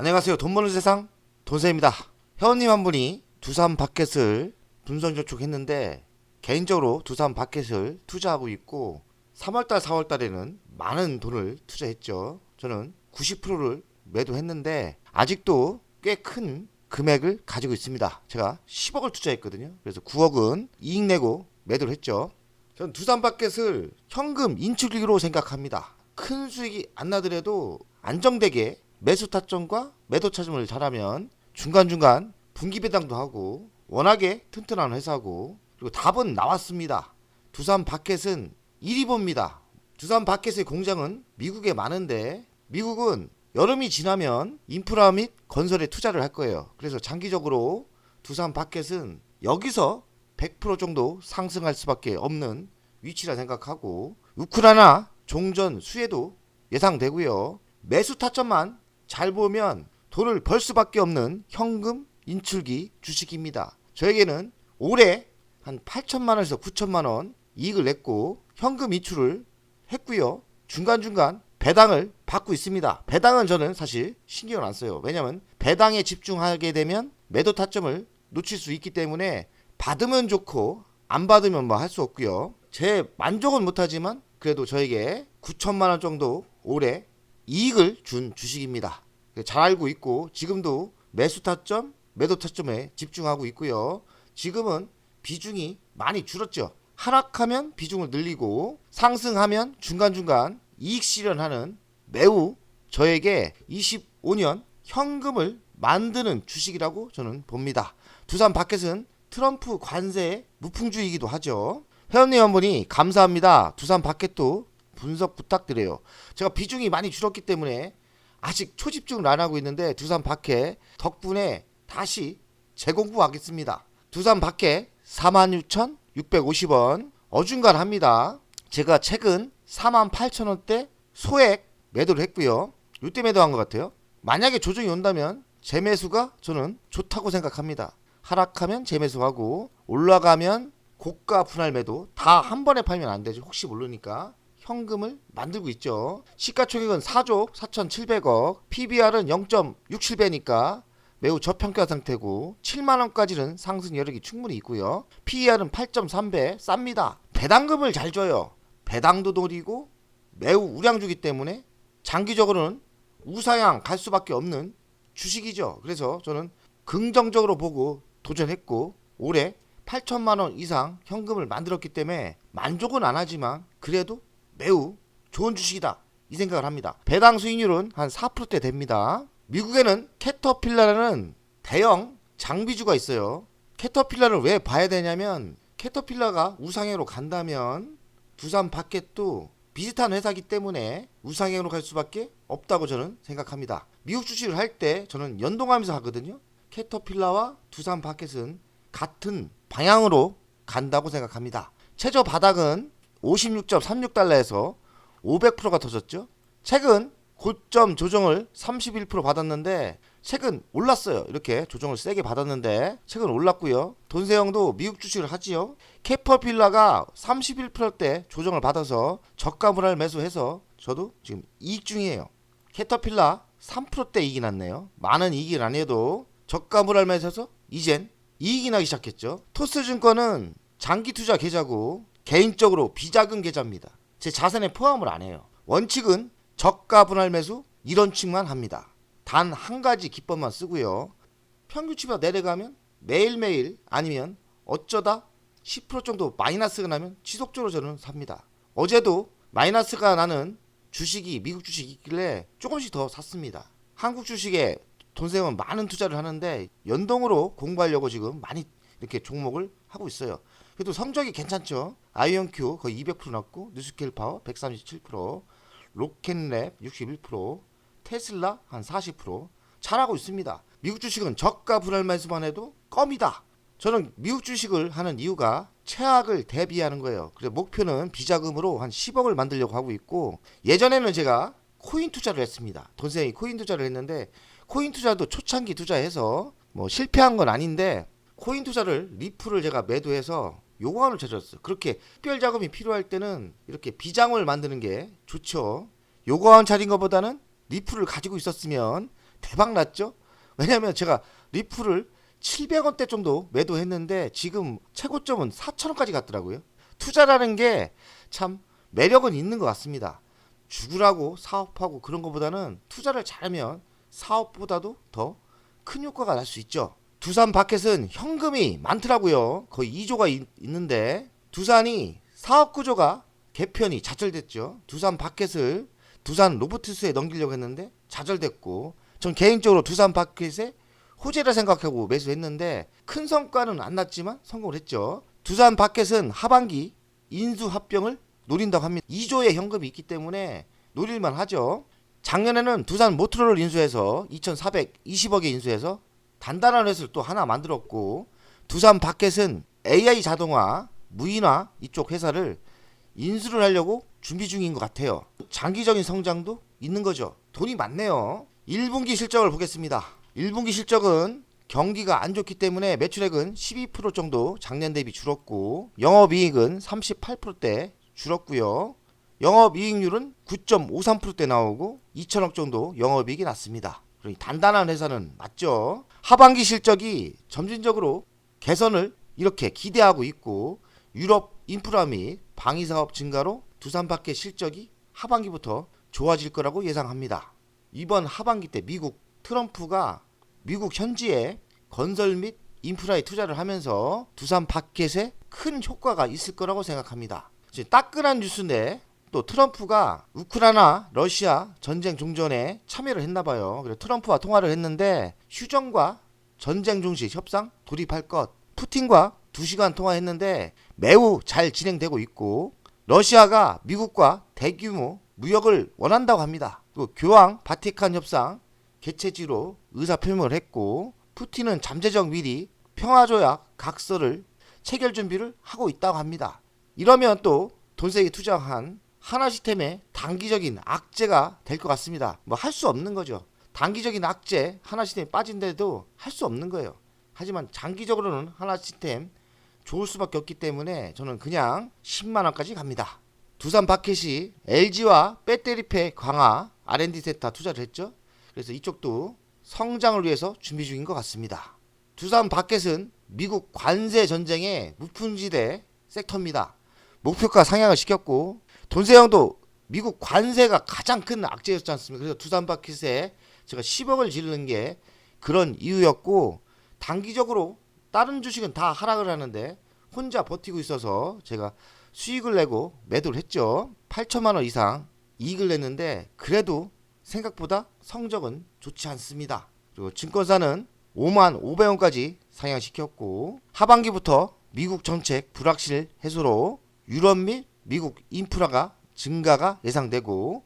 안녕하세요. 돈 버는 세상 돈세입니다. 회원님 한 분이 두산 바켓을 분선 저축했는데 개인적으로 두산 바켓을 투자하고 있고 3월달, 4월달에는 많은 돈을 투자했죠. 저는 90%를 매도했는데 아직도 꽤 큰 금액을 가지고 있습니다. 제가 10억을 투자했거든요. 그래서 9억은 이익 내고 매도를 했죠. 저는 두산 바켓을 현금 인출기로 생각합니다. 큰 수익이 안 나더라도 안정되게 매수 타점과 매도 타점을 잘하면 중간중간 분기 배당도 하고 워낙에 튼튼한 회사고 그리고 답은 나왔습니다. 두산 바켓은 1위 봅니다. 두산 바켓의 공장은 미국에 많은데 미국은 여름이 지나면 인프라 및 건설에 투자를 할 거예요. 그래서 장기적으로 두산 바켓은 여기서 100% 정도 상승할 수밖에 없는 위치라 생각하고 우크라이나 종전 수혜도 예상되고요. 매수 타점만 잘 보면 돈을 벌 수밖에 없는 현금 인출기 주식입니다. 저에게는 올해 한 8천만 원에서 9천만 원 이익을 냈고 현금 인출을 했고요. 중간중간 배당을 받고 있습니다. 배당은 저는 사실 신경을 안 써요. 왜냐면 배당에 집중하게 되면 매도 타점을 놓칠 수 있기 때문에 받으면 좋고 안 받으면 뭐 할 수 없고요. 제 만족은 못하지만 그래도 저에게 9천만 원 정도 올해 이익을 준 주식입니다. 잘 알고 있고 지금도 매수 타점, 매도 타점에 집중하고 있고요. 지금은 비중이 많이 줄었죠. 하락하면 비중을 늘리고 상승하면 중간중간 이익 실현하는 매우 저에게 25년 현금을 만드는 주식이라고 저는 봅니다. 두산 바켓은 트럼프 관세의 무풍주이기도 하죠. 회원님 한 분이 감사합니다. 두산 바켓도 분석 부탁드려요. 제가 비중이 많이 줄었기 때문에 아직 초집중을 안 하고 있는데 두산 바켓 덕분에 다시 재공부하겠습니다. 두산 바켓 46,650원 어중간합니다. 제가 최근 48,000원대 소액 매도를 했고요. 이때 매도한 것 같아요. 만약에 조정이 온다면 재매수가 저는 좋다고 생각합니다. 하락하면 재매수하고 올라가면 고가 분할 매도 다 한 번에 팔면 안 되죠. 혹시 모르니까 현금을 만들고 있죠. 시가총액은 4조 4,700억, PBR은 0.67배니까 매우 저평가 상태고 7만 원까지는 상승 여력이 충분히 있고요. PER은 8.3배 쌉니다. 배당금을 잘 줘요. 배당도 노리고 매우 우량주기 때문에 장기적으로는 우상향 갈 수밖에 없는 주식이죠. 그래서 저는 긍정적으로 보고 도전했고 올해 8천만 원 이상 현금을 만들었기 때문에 만족은 안 하지만 그래도 매우 좋은 주식이다 이 생각을 합니다. 배당 수익률은 한 4%대 됩니다. 미국에는 캐터필라라는 대형 장비주가 있어요. 캐터필라를 왜 봐야 되냐면 캐터필라가 우상향으로 간다면 두산 바켓도 비슷한 회사기 때문에 우상향으로 갈 수밖에 없다고 저는 생각합니다. 미국 주식을 할 때 저는 연동하면서 하거든요. 캐터필라와 두산 바켓은 같은 방향으로 간다고 생각합니다. 최저 바닥은 56.36달러에서 500%가 터졌죠. 최근 고점 조정을 31% 받았는데 최근 올랐어요. 이렇게 조정을 세게 받았는데 최근 올랐고요. 돈세형도 미국 주식을 하지요. 캐퍼필라가 31%대 조정을 받아서 저가 분할 매수해서 저도 지금 이익 중이에요. 캐터필라 3%대 이익이 났네요. 많은 이익이 아니어도 저가 분할 매수해서 이젠 이익이 나기 시작했죠. 토스증권은 장기 투자 계좌고 개인적으로 비자금 계좌입니다. 제 자산에 포함을 안 해요. 원칙은 저가 분할 매수 이런 칙만 합니다. 단 한 가지 기법만 쓰고요. 평균치가 내려가면 매일매일 아니면 어쩌다 10% 정도 마이너스가 나면 지속적으로 저는 삽니다. 어제도 마이너스가 나는 주식이 미국 주식이 있길래 조금씩 더 샀습니다. 한국 주식에 돈 세우면 많은 투자를 하는데 연동으로 공부하려고 지금 많이 이렇게 종목을 하고 있어요. 그래도 성적이 괜찮죠. 아이언큐 거의 200% 났고 뉴스케일 파워 137%, 로켓랩 61%, 테슬라 한 40% 잘하고 있습니다. 미국 주식은 저가 불알 매수만 해도 껌이다. 저는 미국 주식을 하는 이유가 최악을 대비하는 거예요. 그래서 목표는 비자금으로 한 10억을 만들려고 하고 있고 예전에는 제가 코인 투자를 했습니다. 돈생이 코인 투자를 했는데 코인 투자도 초창기 투자해서 뭐 실패한 건 아닌데 코인 투자를 리플을 제가 매도해서 요구안을 찾았어요. 그렇게 특별 자금이 필요할 때는 이렇게 비장을 만드는 게 좋죠. 요구안 차린 것보다는 리플을 가지고 있었으면 대박 났죠? 왜냐면 제가 리플을 700원대 정도 매도했는데 지금 최고점은 4,000원까지 갔더라고요. 투자라는 게 참 매력은 있는 것 같습니다. 죽으라고 사업하고 그런 것보다는 투자를 잘하면 사업보다도 더 큰 효과가 날 수 있죠. 두산 바켓은 현금이 많더라고요. 거의 2조가 있, 있는데 두산이 사업 구조가 개편이 좌절됐죠. 두산 바켓을 두산 로보티스에 넘기려고 했는데 좌절됐고 전 개인적으로 두산 바켓에 호재라 생각하고 매수했는데 큰 성과는 안 났지만 성공을 했죠. 두산 바켓은 하반기 인수 합병을 노린다고 합니다. 2조의 현금이 있기 때문에 노릴만 하죠. 작년에는 두산 모트로를 인수해서 2,420억에 인수해서 단단한 회사를 또 하나 만들었고 두산 바켓은 AI 자동화, 무인화 이쪽 회사를 인수를 하려고 준비 중인 것 같아요. 장기적인 성장도 있는 거죠. 돈이 많네요. 1분기 실적을 보겠습니다. 1분기 실적은 경기가 안 좋기 때문에 매출액은 12% 정도 작년 대비 줄었고 영업이익은 38%대 줄었고요. 영업이익률은 9.53%대 나오고 2천억 정도 영업이익이 났습니다. 단단한 회사는 맞죠. 하반기 실적이 점진적으로 개선을 이렇게 기대하고 있고 유럽 인프라 및 방위 사업 증가로 두산 밖의 실적이 하반기부터 좋아질 거라고 예상합니다. 이번 하반기 때 미국 트럼프가 미국 현지에 건설 및 인프라에 투자를 하면서 두산 바켓에 큰 효과가 있을 거라고 생각합니다. 따끈한 뉴스인데 또 트럼프가 우크라이나 러시아 전쟁 종전에 참여를 했나 봐요. 그래서 트럼프와 통화를 했는데 휴전과 전쟁 종식 협상 돌입할 것. 푸틴과 2시간 통화했는데 매우 잘 진행되고 있고 러시아가 미국과 대규모 무역을 원한다고 합니다. 그리고 교황 바티칸 협상 개최지로 의사 표명을 했고 푸틴은 잠재적 미리 평화조약 각서를 체결 준비를 하고 있다고 합니다. 이러면 또 돈세게 투자한 하나 시스템의 단기적인 악재가 될 것 같습니다. 뭐 할 수 없는 거죠. 단기적인 악재 하나 시스템이 빠진데도 할 수 없는 거예요. 하지만 장기적으로는 하나 시스템 좋을 수밖에 없기 때문에 저는 그냥 10만 원까지 갑니다. 두산 바켓이 LG와 배터리팩 강화 R&D 세타 투자를 했죠. 그래서 이쪽도 성장을 위해서 준비 중인 것 같습니다. 두산 바켓은 미국 관세 전쟁의 무풍지대 섹터입니다. 목표가 상향을 시켰고 돈세형도 미국 관세가 가장 큰 악재였지 않습니까? 그래서 두산 바켓에 제가 10억을 지르는 게 그런 이유였고 단기적으로 다른 주식은 다 하락을 하는데 혼자 버티고 있어서 제가 수익을 내고 매도를 했죠. 8천만 원 이상 이익을 냈는데 그래도 생각보다 성적은 좋지 않습니다. 그리고 증권사는 5만 500원까지 상향시켰고 하반기부터 미국 정책 불확실 해소로 유럽 및 미국 인프라가 증가가 예상되고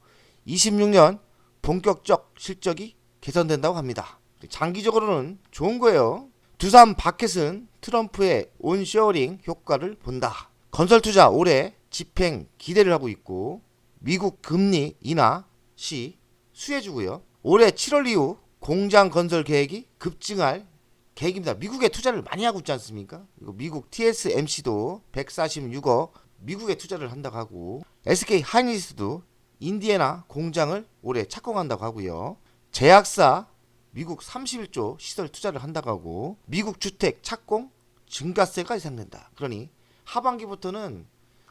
26년 본격적 실적이 개선된다고 합니다. 장기적으로는 좋은 거예요. 두산 바켓은 트럼프의 온쇼어링 효과를 본다. 건설 투자 올해 집행 기대를 하고 있고 미국 금리 인하 시 수혜주고요. 올해 7월 이후 공장 건설 계획이 급증할 계획입니다. 미국에 투자를 많이 하고 있지 않습니까? 미국 TSMC도 146억 미국에 투자를 한다고 하고 SK 하이닉스도 인디애나 공장을 올해 착공한다고 하고요. 제약사 미국 31조 시설 투자를 한다고 하고 미국 주택 착공 증가세가 예상된다. 그러니 하반기부터는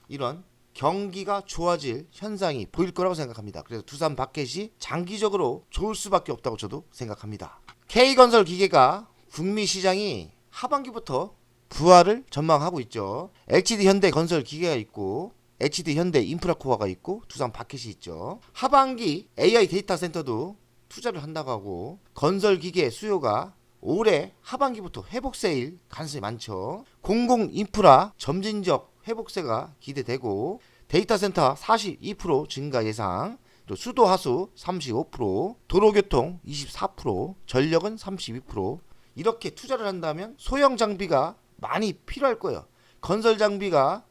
이런 경기가 좋아질 현상이 보일 거라고 생각합니다. 그래서 두산 바켓이 장기적으로 좋을 수밖에 없다고 저도 생각합니다. K건설 기계가 북미 시장이 하반기부터 부활을 전망하고 있죠. LCD 현대 건설 기계가 있고 HD 현대 인프라코어가 있고 두산 바켓이 있죠. 하반기 AI 데이터 센터도 투자를 한다고 하고 건설 기계 수요가 올해 하반기부터 회복세일 가능성이 많죠. 공공 인프라 점진적 회복세가 기대되고 데이터 센터 42% 증가 예상, 또 수도 하수 35%, 도로교통 24%, 전력은 32% 이렇게 투자를 한다면 소형 장비가 많이 필요할 거예요. 건설 장비가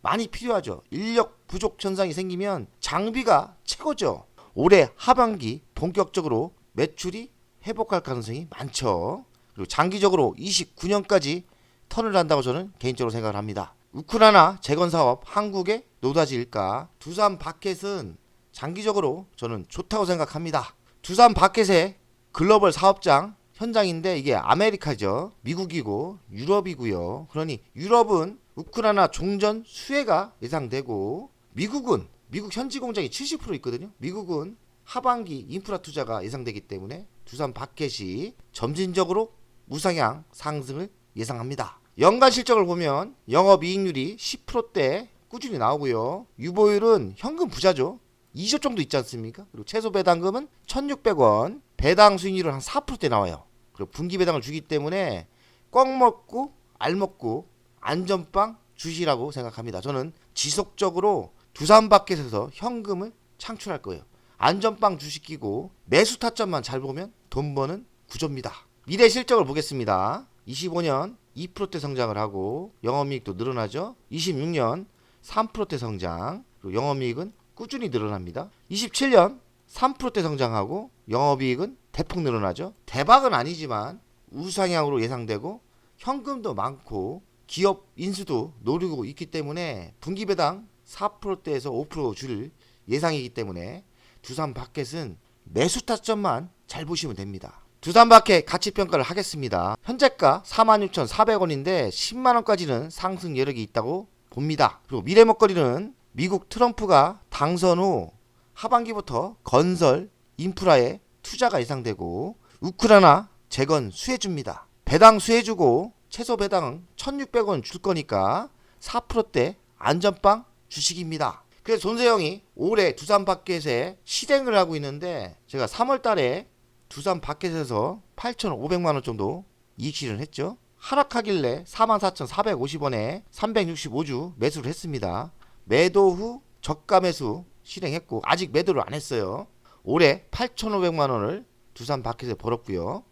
많이 필요하죠. 인력 부족 현상이 생기면 장비가 최고죠. 올해 하반기 본격적으로 매출이 회복할 가능성이 많죠. 그리고 장기적으로 29년까지 턴을 한다고 저는 개인적으로 생각을 합니다. 우크라이나 재건 사업 한국에 노다지일까? 두산 바켓은 장기적으로 저는 좋다고 생각합니다. 두산 바켓에 글로벌 사업장 현장인데 이게 아메리카죠. 미국이고 유럽이고요. 그러니 유럽은 우크라이나 종전 수혜가 예상되고 미국은 미국 현지 공장이 70% 있거든요. 미국은 하반기 인프라 투자가 예상되기 때문에 두산 바켓이 점진적으로 우상향 상승을 예상합니다. 연간 실적을 보면 영업 이익률이 10%대 꾸준히 나오고요. 유보율은 현금 부자죠. 2조 정도 있지 않습니까? 그리고 최소 배당금은 1,600원, 배당 수익률은 한 4%대 나와요. 그리고 분기 배당을 주기 때문에 꽉 먹고 알 먹고 안전빵 주시라고 생각합니다. 저는 지속적으로 두산바켓에서 현금을 창출할 거예요. 안전빵 주식 끼고 매수 타점만 잘 보면 돈 버는 구조입니다. 미래 실적을 보겠습니다. 25년 2%대 성장을 하고 영업이익도 늘어나죠. 26년 3%대 성장 그리고 영업이익은 꾸준히 늘어납니다. 27년 3%대 성장하고 영업이익은 대폭 늘어나죠. 대박은 아니지만 우상향으로 예상되고 현금도 많고 기업 인수도 노리고 있기 때문에 분기 배당 4%대에서 5%줄 예상이기 때문에 두산 바켓은 매수 타점만 잘 보시면 됩니다. 두산 바켓 가치 평가를 하겠습니다. 현재가 46,400원인데 10만 원까지는 상승 여력이 있다고 봅니다. 그리고 미래 먹거리는 미국 트럼프가 당선 후 하반기부터 건설 인프라에 투자가 예상되고 우크라이나 재건 수혜줍니다. 배당 수혜주고 최소 배당은 1,600원 줄 거니까 4%대 안전빵 주식입니다. 그래서 존세형이 올해 두산 바켓에 실행을 하고 있는데 제가 3월 달에 두산 바켓에서 8,500만 원 정도 이익 실현을 했죠. 하락하길래 44,450원에 365주 매수를 했습니다. 매도 후 저가 매수 실행했고 아직 매도를 안 했어요. 올해 8,500만 원을 두산 바켓에 벌었고요.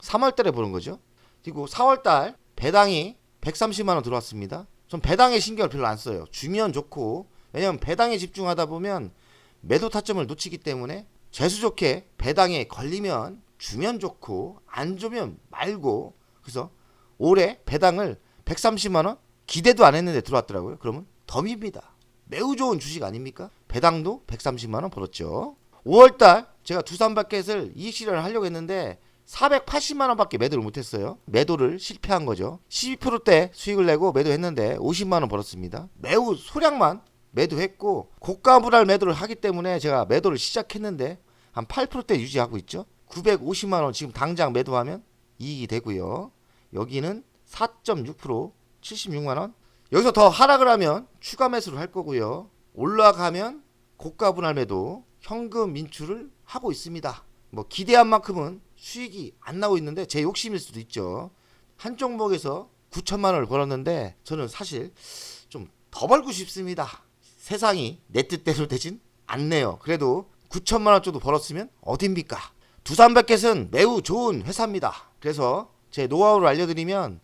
3월 달에 버는 거죠. 그리고 4월 달 배당이 130만 원 들어왔습니다. 전 배당에 신경을 별로 안 써요. 주면 좋고 왜냐면 배당에 집중하다 보면 매도 타점을 놓치기 때문에 재수 좋게 배당에 걸리면 주면 좋고 안 주면 말고 그래서 올해 배당을 130만 원 기대도 안 했는데 들어왔더라고요. 그러면 덤입니다. 매우 좋은 주식 아닙니까? 배당도 130만 원 벌었죠. 5월 달 제가 두산 바켓을 이익 실현을 하려고 했는데 480만 원밖에 매도를 못했어요. 매도를 실패한 거죠. 12%대 수익을 내고 매도했는데 50만 원 벌었습니다. 매우 소량만 매도했고 고가 불알 매도를 하기 때문에 제가 매도를 시작했는데 한 8%대 유지하고 있죠. 950만 원 지금 당장 매도하면 이익이 되고요. 여기는 4.6% 76만 원. 여기서 더 하락을 하면 추가 매수를 할 거고요. 올라가면 고가 분할 매도 현금 인출을 하고 있습니다. 뭐 기대한 만큼은 수익이 안 나고 있는데 제 욕심일 수도 있죠. 한 종목에서 9천만 원을 벌었는데 저는 사실 좀 더 벌고 싶습니다. 세상이 내 뜻대로 되진 않네요. 그래도 9천만 원 정도 벌었으면 어딥니까? 두산백켓은 매우 좋은 회사입니다. 그래서 제 노하우를 알려드리면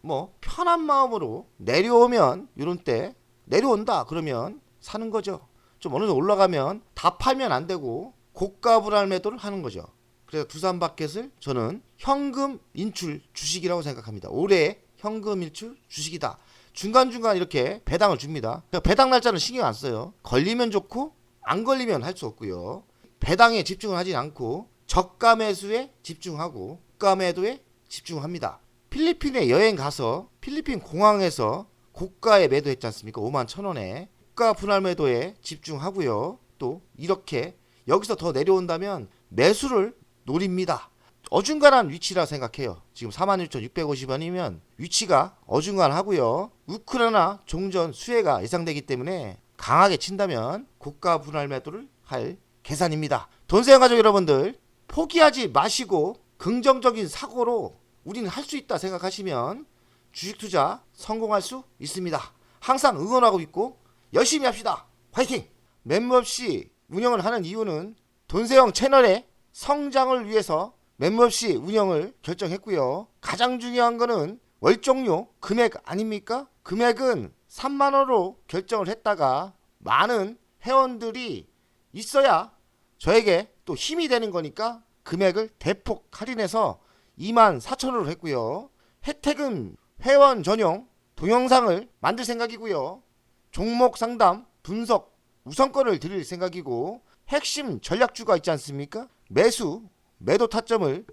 뭐 편한 마음으로 내려오면 이런 때 내려온다 그러면 사는 거죠. 좀 어느 정도 올라가면 다 팔면 안 되고 고가 불알 매도를 하는 거죠. 그래서 두산 바켓을 저는 현금 인출 주식이라고 생각합니다. 올해 현금 인출 주식이다. 중간중간 이렇게 배당을 줍니다. 그러니까 배당 날짜는 신경 안 써요. 걸리면 좋고 안 걸리면 할 수 없고요. 배당에 집중을 하진 않고 저가 매수에 집중하고 고가 매도에 집중합니다. 필리핀에 여행 가서 필리핀 공항에서 고가에 매도했지 않습니까? 5만 천 원에 고가 분할 매도에 집중하고요. 또 이렇게 여기서 더 내려온다면 매수를 노립니다. 어중간한 위치라 생각해요. 지금 46,650원이면 위치가 어중간하고요. 우크라이나 종전 수혜가 예상되기 때문에 강하게 친다면 고가 분할 매도를 할 계산입니다. 돈세형 가족 여러분들 포기하지 마시고 긍정적인 사고로 우리는 할 수 있다 생각하시면 주식 투자 성공할 수 있습니다. 항상 응원하고 있고 열심히 합시다. 화이팅! 멤버 없이 운영을 하는 이유는 돈세형 채널의 성장을 위해서 멤버 없이 운영을 결정했고요. 가장 중요한 거는 월종료 금액 아닙니까? 금액은 3만 원으로 결정을 했다가 많은 회원들이 있어야 저에게 또 힘이 되는 거니까 금액을 대폭 할인해서 2만 4천 원으로 했고요. 혜택은 회원 전용 동영상을 만들 생각이고요. 종목 상담, 분석, 우선권을 드릴 생각이고 핵심 전략주가 있지 않습니까? 매수, 매도 타점을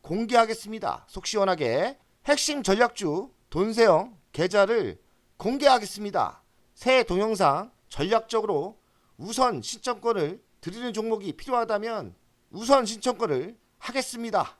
공개하겠습니다. 속 시원하게 핵심 전략주 돈세영 계좌를 공개하겠습니다. 새 동영상 전략적으로 우선 신청권을 드리는 종목이 필요하다면 우선 신청권을 하겠습니다.